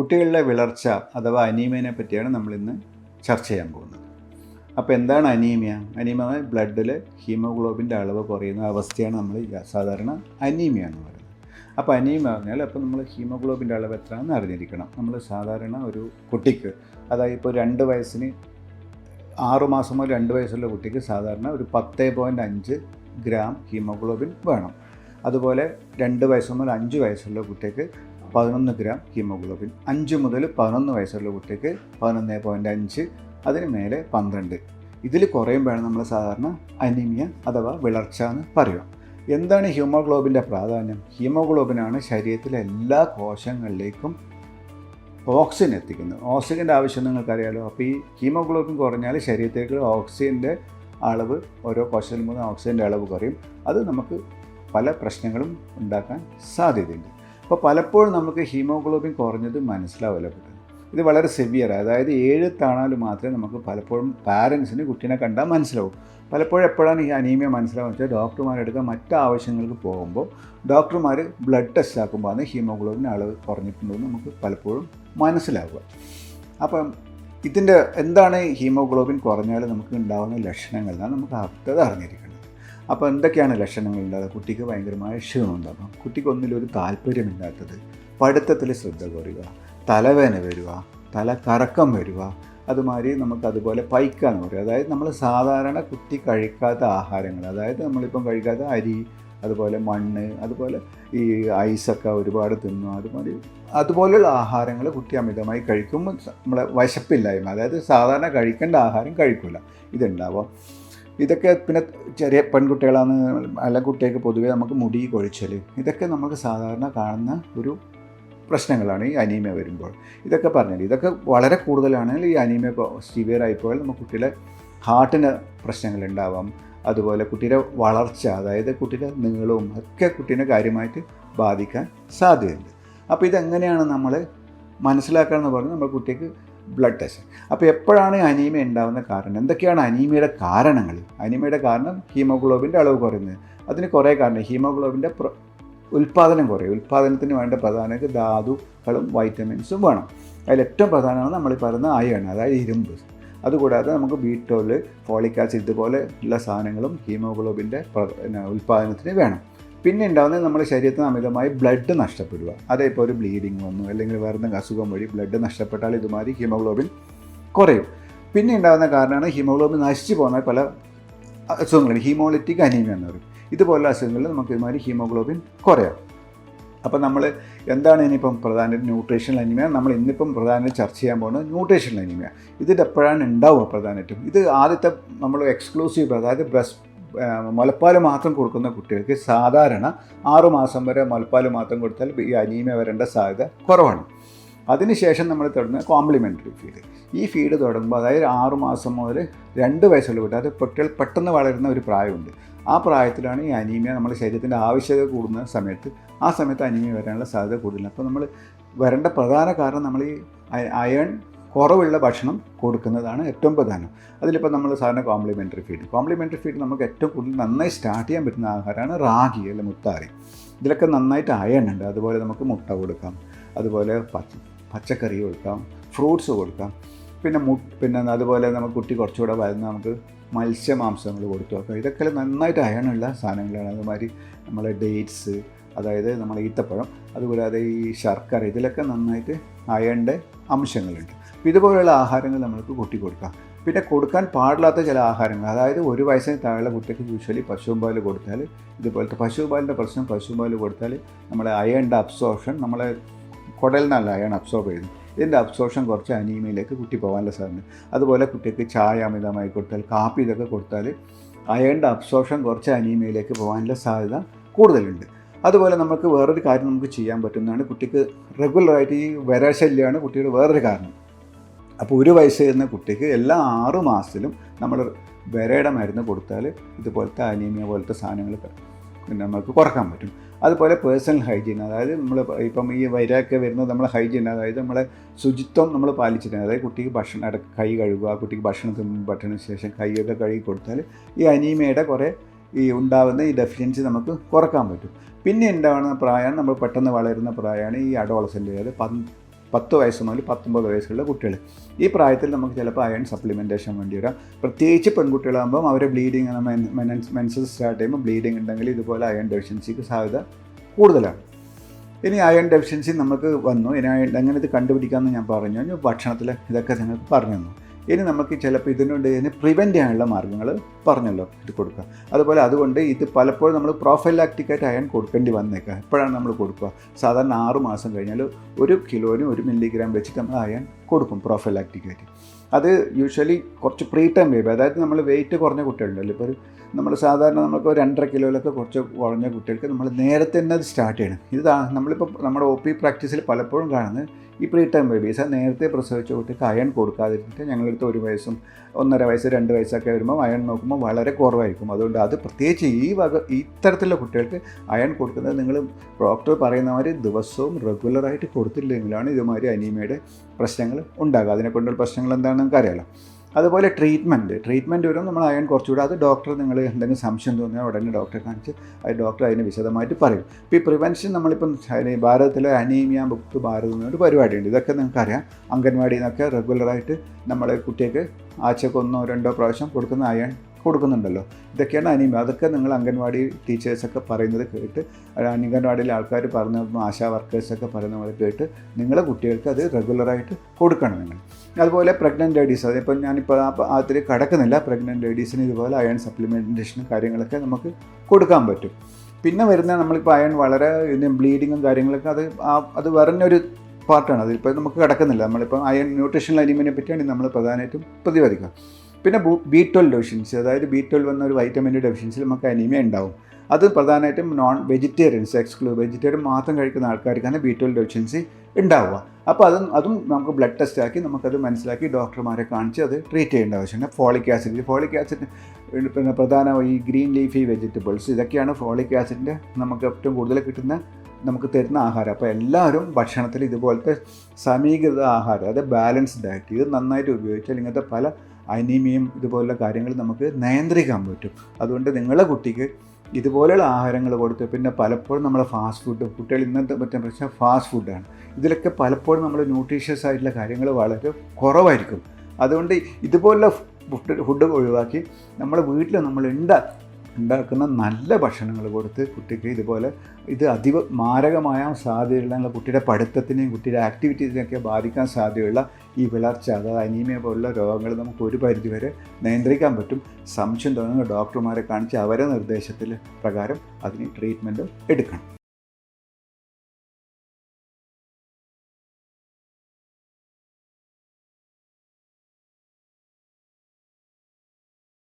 കുട്ടികളിലെ വിളർച്ച അഥവാ അനീമിയനെ പറ്റിയാണ് നമ്മളിന്ന് ചർച്ച ചെയ്യാൻ പോകുന്നത്. അപ്പോൾ എന്താണ് അനീമിയ? അനീമിയ ബ്ലഡിൽ ഹീമോഗ്ലോബിന്റെ അളവ് കുറയുന്ന അവസ്ഥയാണ് നമ്മൾ സാധാരണ അനീമിയ എന്ന് പറയുന്നത്. അപ്പോൾ അനീമിയ പറഞ്ഞാൽ അപ്പോൾ നമ്മൾ ഹീമോഗ്ലോബിന്റെ അളവ് എത്രയാണെന്ന് അറിഞ്ഞിരിക്കണം. നമ്മൾ സാധാരണ ഒരു കുട്ടിക്ക് അതായത് ഇപ്പോൾ രണ്ട് വയസ്സിന് ആറു മാസം മുതൽ രണ്ട് വയസ്സുള്ള കുട്ടിക്ക് സാധാരണ ഒരു പത്ത് പോയിന്റ് അഞ്ച് ഗ്രാം ഹീമോഗ്ലോബിൻ വേണം. അതുപോലെ രണ്ട് വയസ്സ് മുതൽ അഞ്ച് വയസ്സുള്ള കുട്ടിക്ക് പതിനൊന്ന് ഗ്രാം ഹീമോഗ്ലോബിൻ. അഞ്ച് മുതൽ പതിനൊന്ന് വയസ്സുള്ള കുട്ടിക്ക് പതിനൊന്ന് പോയിന്റ് അഞ്ച് അതിന് മേലെ പന്ത്രണ്ട്. ഇതിൽ കുറയുമ്പോഴാണ് നമ്മൾ സാധാരണ അനീമിയ അഥവാ വിളർച്ച എന്ന് പറയുക. എന്താണ് ഹീമോഗ്ലോബിന്റെ പ്രാധാന്യം? ഹീമോഗ്ലോബിനാണ് ശരീരത്തിലെ എല്ലാ കോശങ്ങളിലേക്കും ഓക്സിജൻ എത്തിക്കുന്നത്. ഓക്സിജന്റെ ആവശ്യം നിങ്ങൾക്കറിയാലോ. അപ്പോൾ ഈ ഹീമോഗ്ലോബിൻ കുറഞ്ഞാൽ ശരീരത്തേക്ക് ഓക്സിജന്റെ അളവ് ഓരോ കോശത്തിൽ മൂന്ന് ഓക്സിജന്റെ അളവ് കുറയും. അത് നമുക്ക് പല പ്രശ്നങ്ങളും ഉണ്ടാക്കാൻ സാധ്യതയുണ്ട്. അപ്പോൾ പലപ്പോഴും നമുക്ക് ഹീമോഗ്ലോബിൻ കുറഞ്ഞത് മനസ്സിലാവില്ല കുട്ടികൾ ഇത് വളരെ സിവിയർ അതായത് ഏഴ് താണാൽ മാത്രമേ നമുക്ക് പലപ്പോഴും പാരൻസിന് കുട്ടീനെ കണ്ടാൽ മനസ്സിലാവും. പലപ്പോഴും എപ്പോഴാണ് ഈ അനീമിയ മനസ്സിലാവുക വെച്ചാൽ ഡോക്ടർമാരെടുക്കാൻ മറ്റ് ആവശ്യങ്ങൾക്ക് പോകുമ്പോൾ ഡോക്ടർമാർ ബ്ലഡ് ടെസ്റ്റ് ആക്കുമ്പോൾ ആണ് ഹീമോഗ്ലോബിൻ അളവ് കുറഞ്ഞിട്ടുണ്ടെന്ന് നമുക്ക് പലപ്പോഴും മനസ്സിലാവുക. അപ്പം ഇതിന്റെ എന്താണ് ഹീമോഗ്ലോബിൻ കുറഞ്ഞാൽ നമുക്ക് ഉണ്ടാകുന്ന ലക്ഷണങ്ങൾ എന്നാണ് നമുക്ക് അടുത്തത് അറിഞ്ഞിരിക്കുന്നത് അപ്പോൾ എന്തൊക്കെയാണ് ലക്ഷണങ്ങൾ ഉണ്ടാകുന്നത് കുട്ടിക്ക് ഭയങ്കരമായ ക്ഷീണമുണ്ടാകും കുട്ടിക്ക് ഒന്നിലൊരു താല്പര്യമില്ലാത്തത് പഠിത്തത്തിൽ ശ്രദ്ധ കുറയുക തലവേന വരിക തല കറക്കം വരിക അതുമാതിരി നമുക്ക് അതുപോലെ പൈക്ക എന്ന് പറയും അതായത് നമ്മൾ സാധാരണ കുട്ടി കഴിക്കാത്ത ആഹാരങ്ങൾ അതായത് നമ്മളിപ്പം കഴിക്കാത്ത അരി അതുപോലെ മണ്ണ് അതുപോലെ ഈ ഐസൊക്കെ ഒരുപാട് തിന്നും അതുമാതിരി അതുപോലെയുള്ള ആഹാരങ്ങൾ കുട്ടി അമിതമായി കഴിക്കുമ്പോൾ നമ്മളെ വശപ്പില്ലായ്മ അതായത് സാധാരണ കഴിക്കേണ്ട ആഹാരം കഴിക്കില്ല ഇതുണ്ടാവാം. ഇതൊക്കെ പിന്നെ ചെറിയ പെൺകുട്ടികളാണ് അല്ല കുട്ടികൾക്ക് പൊതുവേ നമുക്ക് മുടി കൊഴിച്ചൽ ഇതൊക്കെ നമുക്ക് സാധാരണ കാണുന്ന ഒരു പ്രശ്നങ്ങളാണ് ഈ അനീമിയ വരുമ്പോൾ. ഇതൊക്കെ പറഞ്ഞാൽ ഇതൊക്കെ വളരെ കൂടുതലാണെങ്കിൽ ഈ അനീമിയ സിവിയർ ആയിപ്പോയാൽ നമുക്ക് കുട്ടിയുടെ ഹാർട്ടിന് പ്രശ്നങ്ങളുണ്ടാവാം അതുപോലെ കുട്ടിയുടെ വളർച്ച അതായത് കുട്ടിയുടെ നീളവും ഒക്കെ കുട്ടീനെ കാര്യമായിട്ട് ബാധിക്കാൻ സാധ്യതയുണ്ട്. അപ്പോൾ ഇതെങ്ങനെയാണ് നമ്മൾ മനസ്സിലാക്കുക എന്ന് പറഞ്ഞാൽ നമ്മൾ കുട്ടിക്ക് ബ്ലഡ് ടെസ്റ്റ് അപ്പോൾ എപ്പോഴാണ് അനീമിയ ഉണ്ടാകുന്ന കാരണം? എന്തൊക്കെയാണ് അനീമിയയുടെ കാരണങ്ങൾ? അനീമിയയുടെ കാരണം ഹീമോഗ്ലോബിന്റെ അളവ് കുറയുന്നത്. അതിന് കുറേ കാരണം ഹീമോഗ്ലോബിന്റെ ഉൽപ്പാദനം കുറയും. ഉൽപ്പാദനത്തിന് വേണ്ട പ്രധാന ധാതുക്കളും വൈറ്റമിൻസും വേണം. അതിൽ ഏറ്റവും പ്രധാനമാണ് നമ്മൾ പറയുന്ന അയൺ അതായത് ഇരുമ്പ്. അതുകൂടാതെ നമുക്ക് ബീറ്റോൽ ഫോളിക് ആസിഡ് ഇതുപോലെ ഉള്ള സാധനങ്ങളും ഹീമോഗ്ലോബിന്റെ ഉൽപ്പാദനത്തിന് വേണം. പിന്നെ ഉണ്ടാകുന്നത് നമ്മുടെ ശരീരത്തിന് അമിതമായി ബ്ലഡ് നഷ്ടപ്പെടുക. അതേപോലെ ഒരു ബ്ലീഡിങ് വന്നു അല്ലെങ്കിൽ വേറെ എന്തെങ്കിലും അസുഖം വഴി ബ്ലഡ് നഷ്ടപ്പെട്ടാൽ ഇതുമാതിരി ഹീമോഗ്ലോബിൻ കുറയും. പിന്നെ ഉണ്ടാകുന്ന കാരണമാണ് ഹീമോഗ്ലോബിൻ നശിച്ചു പോകുന്ന പല അസുഖങ്ങളും. ഹീമോളിറ്റിക് അനീമിയ എന്ന് പറയും. ഇതുപോലുള്ള അസുഖങ്ങളിൽ നമുക്ക് ഇതുമാതിരി ഹീമോഗ്ലോബിൻ കുറയാം. അപ്പോൾ നമ്മൾ എന്താണ് ഇനിയിപ്പം പ്രധാന ന്യൂട്രീഷണൽ അനിമിയ നമ്മൾ ഇന്നിപ്പം പ്രധാനമായിട്ട് ചർച്ച ചെയ്യാൻ പോകുന്നത് ന്യൂട്രീഷണൽ അനിമിയ ഇതിന്റെ എപ്പോഴാണ് ഉണ്ടാവുക പ്രധാനമായിട്ടും? ഇത് ആദ്യത്തെ നമ്മൾ എക്സ്ക്ലൂസീവ് അതായത് ബ്രസ്റ്റ് മുലപ്പാൽ മാത്രം കൊടുക്കുന്ന കുട്ടികൾക്ക് സാധാരണ ആറുമാസം വരെ മുലപ്പാൽ മാത്രം കൊടുത്താൽ ഈ അനീമിയ വരേണ്ട സാധ്യത കുറവാണ്. അതിനുശേഷം നമ്മൾ തുടങ്ങുന്ന കോംപ്ലിമെന്ററി ഫീഡ് ഈ ഫീഡ് തുടങ്ങുമ്പോൾ അതായത് ആറുമാസം മുതൽ രണ്ട് വയസ്സുള്ള കുട്ടി അത് കുട്ടികൾ പെട്ടെന്ന് വളരുന്ന ഒരു പ്രായമുണ്ട്. ആ പ്രായത്തിലാണ് ഈ അനീമിയ നമ്മുടെ ശരീരത്തിന്റെ ആവശ്യകത കൂടുന്ന സമയത്ത് ആ സമയത്ത് അനീമിയ വരാനുള്ള സാധ്യത കൂടുതലാണ്. അപ്പോൾ നമ്മൾ വരേണ്ട പ്രധാന കാരണം നമ്മൾ ഈ അയൺ കുറവുള്ള ഭക്ഷണം കൊടുക്കുന്നതാണ് ഏറ്റവും പ്രധാനം. അതിലിപ്പോൾ നമ്മൾ സാധാരണ കോംപ്ലിമെന്ററി ഫീഡ് കോംപ്ലിമെന്ററി ഫീഡ് നമുക്ക് ഏറ്റവും കൂടുതൽ നന്നായി സ്റ്റാർട്ട് ചെയ്യാൻ പറ്റുന്ന ആഹാരമാണ് റാഗി അല്ല മുത്താറി. ഇതിലൊക്കെ നന്നായിട്ട് അയൺ ഉണ്ട്. അതുപോലെ നമുക്ക് മുട്ട കൊടുക്കാം. അതുപോലെ പച്ച പച്ചക്കറി കൊടുക്കാം. ഫ്രൂട്ട്സ് കൊടുക്കാം. പിന്നെ മു പിന്നെ അതുപോലെ നമുക്ക് കുട്ടി കുറച്ചുകൂടെ വരുന്ന നമുക്ക് മത്സ്യമാംസങ്ങൾ കൊടുത്തു നോക്കാം ഇതൊക്കെ നന്നായിട്ട് അയണുള്ള സാധനങ്ങളാണ്. അതുമാതിരി നമ്മളെ ഡേറ്റ്സ് അതായത് നമ്മൾ ഈത്തപ്പഴം അതുകൂടാതെ ഈ ശർക്കര ഇതിലൊക്കെ നന്നായിട്ട് അയണിന്റെ അംശങ്ങളുണ്ട്. ഇതുപോലെയുള്ള ആഹാരങ്ങൾ നമ്മൾക്ക് കൊട്ടി കൊടുക്കാം. പിന്നെ കൊടുക്കാൻ പാടില്ലാത്ത ചില ആഹാരങ്ങൾ അതായത് ഒരു വയസ്സിന് താഴെയുള്ള കുട്ടിക്ക് യൂഷ്വലി പശുപാൽ കൊടുത്താൽ ഇതുപോലത്തെ പശുപാലിന്റെ പ്രശ്നം പശുപാൽ കൊടുത്താൽ നമ്മളെ അയണിന്റെ അബ്സോർഷൻ നമ്മളെ കുടലിൽ നിന്നല്ല അയൺ അബ്സോർബ് ചെയ്യുന്നു. ഇതിന്റെ അബ്സോർഷൻ കുറച്ച് അനീമയിലേക്ക് കുട്ടി പോകാനുള്ള സാധ്യത അതുപോലെ കുട്ടിക്ക് ചായ അമിതമായി കൊടുത്താൽ കാപ്പി ഇതൊക്കെ കൊടുത്താൽ അയണിന്റെ അബ്സോർഷൻ കുറച്ച് അനീമയിലേക്ക് പോകാനുള്ള സാധ്യത കൂടുതലുണ്ട്. അതുപോലെ നമുക്ക് വേറൊരു കാര്യം നമുക്ക് ചെയ്യാൻ പറ്റുന്നതാണ് കുട്ടിക്ക് റെഗുലറായിട്ട് ഈ വരശല്യമാണ് കുട്ടിയുടെ വേറൊരു കാരണം. അപ്പോൾ ഒരു വയസ്സ് വരുന്ന കുട്ടിക്ക് എല്ലാ ആറ് മാസത്തിലും നമ്മൾ വിരയുടെ മരുന്ന് കൊടുത്താൽ ഇതുപോലത്തെ അനീമിയ പോലത്തെ സാധനങ്ങൾ പിന്നെ നമുക്ക് കുറയ്ക്കാൻ പറ്റും. അതുപോലെ പേഴ്സണൽ ഹൈജീൻ അതായത് നമ്മൾ ഇപ്പം ഈ വരയൊക്കെ വരുന്നത് നമ്മൾ ഹൈജീൻ അതായത് നമ്മളെ ശുചിത്വം നമ്മൾ പാലിച്ചിട്ടുണ്ട് അതായത് കുട്ടിക്ക് ഭക്ഷണം ഇട കൈ കഴുകുക കുട്ടിക്ക് ഭക്ഷണം ഭക്ഷണത്തിന് ശേഷം കൈയൊക്കെ കഴുകി കൊടുത്താൽ ഈ അനീമിയയുടെ കുറേ ഈ ഉണ്ടാകുന്ന ഈ ഡെഫിഷ്യൻസി നമുക്ക് കുറയ്ക്കാൻ പറ്റും. പിന്നെ ഉണ്ടാകുന്ന പ്രായമാണ് നമ്മൾ പെട്ടെന്ന് വളരുന്ന പ്രായമാണ് ഈ അഡോളസെന്റ് അതായത് പത്ത് വയസ്സ് മുതൽ പത്തൊമ്പത് വയസ്സുള്ള കുട്ടികൾ. ഈ പ്രായത്തിൽ നമുക്ക് ചിലപ്പോൾ അയൺ സപ്ലിമെന്റേഷൻ വേണ്ടി വരാം. പ്രത്യേകിച്ച് പെൺകുട്ടികളാകുമ്പം അവരെ ബ്ലീഡിങ് മെൻസസ് സ്റ്റാർട്ട് ചെയ്യുമ്പോൾ ബ്ലീഡിങ് ഉണ്ടെങ്കിൽ ഇതുപോലെ അയൺ ഡെഫിഷ്യൻസിക്ക് സാധ്യത കൂടുതലാണ്. ഇനി അയൺ ഡെഫിഷ്യൻസി നമുക്ക് വന്നു. ഇനി അയൺ എങ്ങനെ ഇത് കണ്ടുപിടിക്കാമെന്ന് ഞാൻ പറഞ്ഞു. ഭക്ഷണത്തിൽ ഇതൊക്കെ നിങ്ങൾക്ക് പറഞ്ഞു തന്നു. ഇനി നമുക്ക് ചിലപ്പോൾ ഇതിനുണ്ട് ഇതിനെ പ്രിവെന്റ് ചെയ്യാനുള്ള മാർഗങ്ങൾ പറഞ്ഞല്ലോ ഇത് കൊടുക്കുക. അതുപോലെ അതുകൊണ്ട് ഇത് പലപ്പോഴും നമ്മൾ പ്രോഫൈലാക്റ്റിക്കായിട്ട് അയൺ കൊടുക്കേണ്ടി വന്നേക്കുക എപ്പോഴാണ് നമ്മൾ കൊടുക്കുക? സാധാരണ ആറ് മാസം കഴിഞ്ഞാൽ ഒരു കിലോന് ഒരു മില്ലിഗ്രാം വെച്ചിട്ട് നമ്മൾ അയൺ കൊടുക്കും പ്രോഫൈലാക്റ്റിക്കായിട്ട് അത് യൂഷ്വലി കുറച്ച് പ്രീ ടൈം ബേബി അതായത് നമ്മൾ വെയിറ്റ് കുറഞ്ഞ കുട്ടികളുണ്ടല്ലോ. ഇപ്പോൾ ഒരു നമ്മൾ സാധാരണ നമുക്ക് രണ്ടര കിലോയിലൊക്കെ കുറച്ച് കുറഞ്ഞ കുട്ടികൾക്ക് നമ്മൾ നേരത്തെ തന്നെ അത് സ്റ്റാർട്ട് ചെയ്യണം. ഇത് നമ്മളിപ്പോൾ നമ്മുടെ ഒ പി പ്രാക്ടീസിൽ പലപ്പോഴും കാണുന്നത് ഈ പ്രീ ടൈം ബേബീസ് നേരത്തെ പ്രസവിച്ച കുട്ടിക്ക് അയൺ കൊടുക്കാതിരുന്നിട്ട് ഞങ്ങളടുത്ത് ഒരു വയസ്സും ഒന്നര വയസ്സ് രണ്ട് വയസ്സൊക്കെ വരുമ്പോൾ അയൺ നോക്കുമ്പോൾ വളരെ കുറവായിരിക്കും. അതുകൊണ്ട് അത് പ്രത്യേകിച്ച് ഈ വക ഇത്തരത്തിലുള്ള കുട്ടികൾക്ക് അയൺ കൊടുക്കുന്നത് നിങ്ങൾ ഡോക്ടർ പറയുന്ന മാതിരി ദിവസവും റെഗുലറായിട്ട് കൊടുത്തില്ലെങ്കിലാണ് ഇതുമാതിരി അനീമയുടെ പ്രശ്നങ്ങൾ ഉണ്ടാകുക അതിനെ കൊണ്ടുള്ള പ്രശ്നങ്ങൾ എന്താണെന്ന് നിങ്ങൾക്ക് അറിയാലോ അതുപോലെ ട്രീറ്റ്മെന്റ് ട്രീറ്റ്മെന്റ് വരും നമ്മൾ അയൺ കുറച്ചുകൂടെ. അത് ഡോക്ടർ നിങ്ങൾ എന്തെങ്കിലും സംശയം തോന്നിയാൽ ഉടനെ ഡോക്ടറെ കാണിച്ച് അത് ഡോക്ടർ അതിനെ വിശദമായിട്ട് പറയും. ഇപ്പോൾ ഈ പ്രിവെൻഷൻ നമ്മളിപ്പം ഭാരതത്തിലെ അനീമിയ ബുക്ക് ഭാരത് എന്നൊരു പരിപാടിയുണ്ട്. ഇതൊക്കെ നിങ്ങൾക്കറിയാം. അംഗൻവാടിയിൽ നിന്നൊക്കെ റെഗുലറായിട്ട് നമ്മളെ കുട്ടികൾക്ക് ആഴ്ചക്കൊന്നോ രണ്ടോ പ്രാവശ്യം കൊടുക്കുന്ന അയൺ കൊടുക്കുന്നുണ്ടല്ലോ. ഇതൊക്കെയാണ് അനീമിയ അതൊക്കെ നിങ്ങൾ അംഗൻവാടി ടീച്ചേഴ്സൊക്കെ പറയുന്നത് കേട്ട് അംഗൻവാടിയിലെ ആൾക്കാർ പറഞ്ഞ ആശാ വർക്കേഴ്സൊക്കെ പറയുന്ന പോലെ കേട്ട് നിങ്ങളെ കുട്ടികൾക്ക് അത് റെഗുലറായിട്ട് കൊടുക്കണം നിങ്ങൾ. അതുപോലെ പ്രഗ്നന്റ് ലേഡീസ് അതിപ്പോൾ ഞാനിപ്പോൾ അതിൽ കിടക്കുന്നില്ല. പ്രഗ്നന്റ് ലേഡീസിന് ഇതുപോലെ അയൺ സപ്ലിമെന്റേഷനും കാര്യങ്ങളൊക്കെ നമുക്ക് കൊടുക്കാൻ പറ്റും. പിന്നെ വരുന്ന നമ്മളിപ്പോൾ അയൺ വളരെ ബ്ലീഡിങ്ങും കാര്യങ്ങളൊക്കെ അത് അത് വരുന്നൊരു പാർട്ടാണ് അതിപ്പോൾ നമുക്ക് കിടക്കുന്നില്ല. നമ്മളിപ്പോൾ അയൺ ന്യൂട്രീഷണൽ അനിമിനെ പറ്റിയാണ് നമ്മൾ പ്രധാനമായിട്ടും പ്രതിപാദിക്കുക. പിന്നെ ബി ട്വൽവ് ഡെഫിഷ്യൻസി അതായത് ബി ട്വൽവ് എന്ന ഒരു വൈറ്റമിന്റെ ഡെഫിഷ്യൻസി നമുക്ക് അനീമിയ ഉണ്ടാവും. അത് പ്രധാനമായിട്ടും നോൺ വെജിറ്റേറിയൻസ് എക്സ്ക്ലൂ വെജിറ്റേറിയൻ മാത്രം കഴിക്കുന്ന ആൾക്കാർക്കാണ് ബി ട്വൽവ് ഡെഫിഷ്യൻസി ഉണ്ടാവുക. അപ്പോൾ അതും അതും നമുക്ക് ബ്ലഡ് ടെസ്റ്റ് ആക്കി നമുക്കത് മനസ്സിലാക്കി ഡോക്ടർമാരെ കാണിച്ച് അത് ട്രീറ്റ് ചെയ്യേണ്ട ആവശ്യമുണ്ട്. ഫോളിക് ആസിഡ് ഫോളിക് ആസിഡ് പിന്നെ പ്രധാന ഈ ഗ്രീൻ ലീഫി വെജിറ്റബിൾസ് ഇതൊക്കെയാണ് ഫോളിക് ആസിഡിന്റെ നമുക്ക് ഏറ്റവും കൂടുതൽ കിട്ടുന്ന നമുക്ക് തരുന്ന ആഹാരം. അപ്പോൾ എല്ലാവരും ഭക്ഷണത്തിൽ ഇതുപോലത്തെ സമീകൃത ആഹാരം അതായത് ബാലൻസ്ഡ് ഡയറ്റ് ഇത് നന്നായിട്ട് ഉപയോഗിച്ചാൽ ഇങ്ങനത്തെ പല അനീമിയും ഇതുപോലുള്ള കാര്യങ്ങൾ നമുക്ക് നിയന്ത്രിക്കാൻ പറ്റും. അതുകൊണ്ട് നിങ്ങളെ കുട്ടിക്ക് ഇതുപോലെയുള്ള ആഹാരങ്ങൾ കൊടുത്ത് പിന്നെ പലപ്പോഴും നമ്മൾ ഫാസ്റ്റ് ഫുഡ് കുട്ടികൾ ഇന്നത്തെ പറ്റുന്ന പ്രശ്നം ഫാസ്റ്റ് ഫുഡാണ് ഇതിലൊക്കെ പലപ്പോഴും നമ്മൾ ന്യൂട്രീഷ്യസ് ആയിട്ടുള്ള കാര്യങ്ങൾ വളരെ കുറവായിരിക്കും. അതുകൊണ്ട് ഇതുപോലുള്ള ഫുഡ് ഫുഡ് ഒഴിവാക്കി നമ്മൾ വീട്ടിൽ നമ്മൾ ഉണ്ടാ ഉണ്ടാക്കുന്ന നല്ല ഭക്ഷണങ്ങൾ കൊടുത്ത് കുട്ടിക്ക് ഇതുപോലെ ഇത് അതിവ മാരകമായ സാധ്യതയുള്ള കുട്ടിയുടെ പഠിത്തത്തിനെയും കുട്ടിയുടെ ആക്ടിവിറ്റീസിനെയൊക്കെ ബാധിക്കാൻ സാധ്യതയുള്ള ഈ വിളർച്ച അതായത് അനീമിയ പോലുള്ള രോഗങ്ങൾ നമുക്ക് ഒരു പരിധിവരെ നിയന്ത്രിക്കാൻ പറ്റും. സംശയം തോന്നുന്ന ഡോക്ടർമാരെ കാണിച്ച് അവരെ നിർദ്ദേശത്തിൽ പ്രകാരം അതിന് ട്രീറ്റ്മെന്റ് എടുക്കണം.